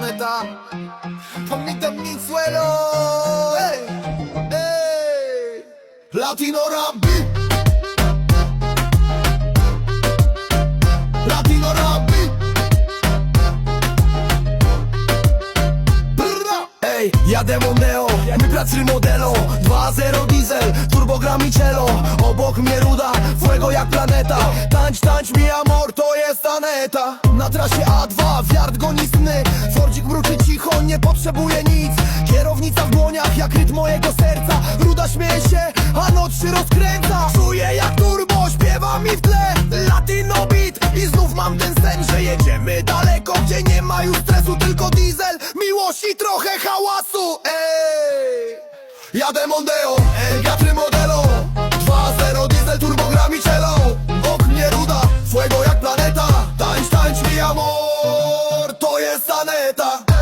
meta Pamiętam mi suelo Ey, ey. Latino Rabbi. Latino Brra. Ej, jadę Mondeo, my pracy modelo. 2.0 diesel, turbogram i cello. Obok mnie ruda, fuego jak planeta. Tańcz, tańcz mi nie potrzebuje nic. Kierownica w dłoniach, jak rytm mojego serca. Ruda śmieje się, a noc się rozkręca. Czuję jak turbo, śpiewa mi w tle Latino beat. I znów mam ten sen Że jedziemy daleko, gdzie nie ma już stresu Tylko diesel, miłość i trochę hałasu Ej! Jadę Mondeo, ej, wiatry modelo. 2.0 diesel, turbogram i cello Obok mnie ruda, fuego jak planeta. Tańcz, tańcz mi amor, to jest Aneta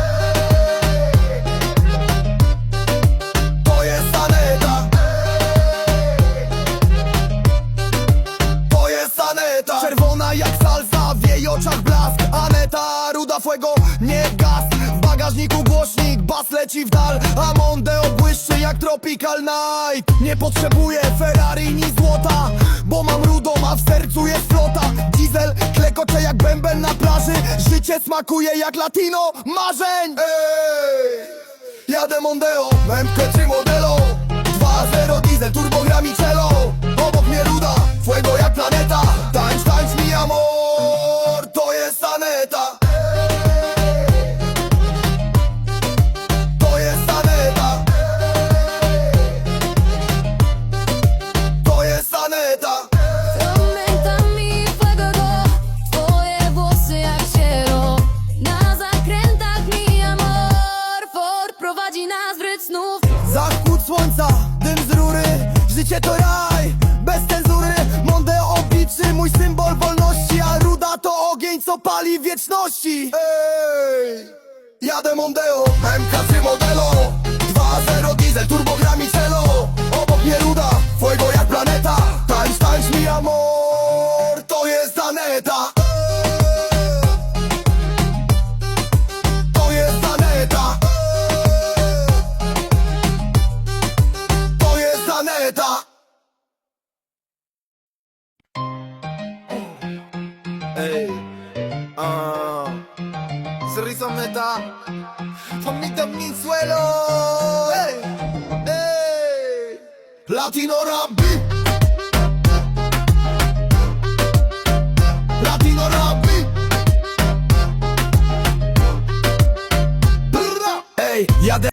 salsa, w jej oczach blask Aneta, ruda fuego, nie gaz. W bagażniku głośnik, bas leci w dal A Mondeo błyszczy jak Tropical Night. Nie potrzebuję Ferrari ni złota Bo mam rudą, a w sercu jest flota. Diesel klekocze jak bęben na plaży Życie smakuje jak latino marzeń. Ej! Jadę Mondeo, MK3 modelo słońca, dym z rury Życie to raj, bez cenzury Mondeo obliczy mój symbol wolności A ruda to ogień, co pali wieczności Ej! Jadę Mondeo, MK3 modelo 2.0 diesel, turbogram Ej, a Sorriso meta Pamiętam mi suelo. Ej, ej Latino Rabbi Latino Rabbi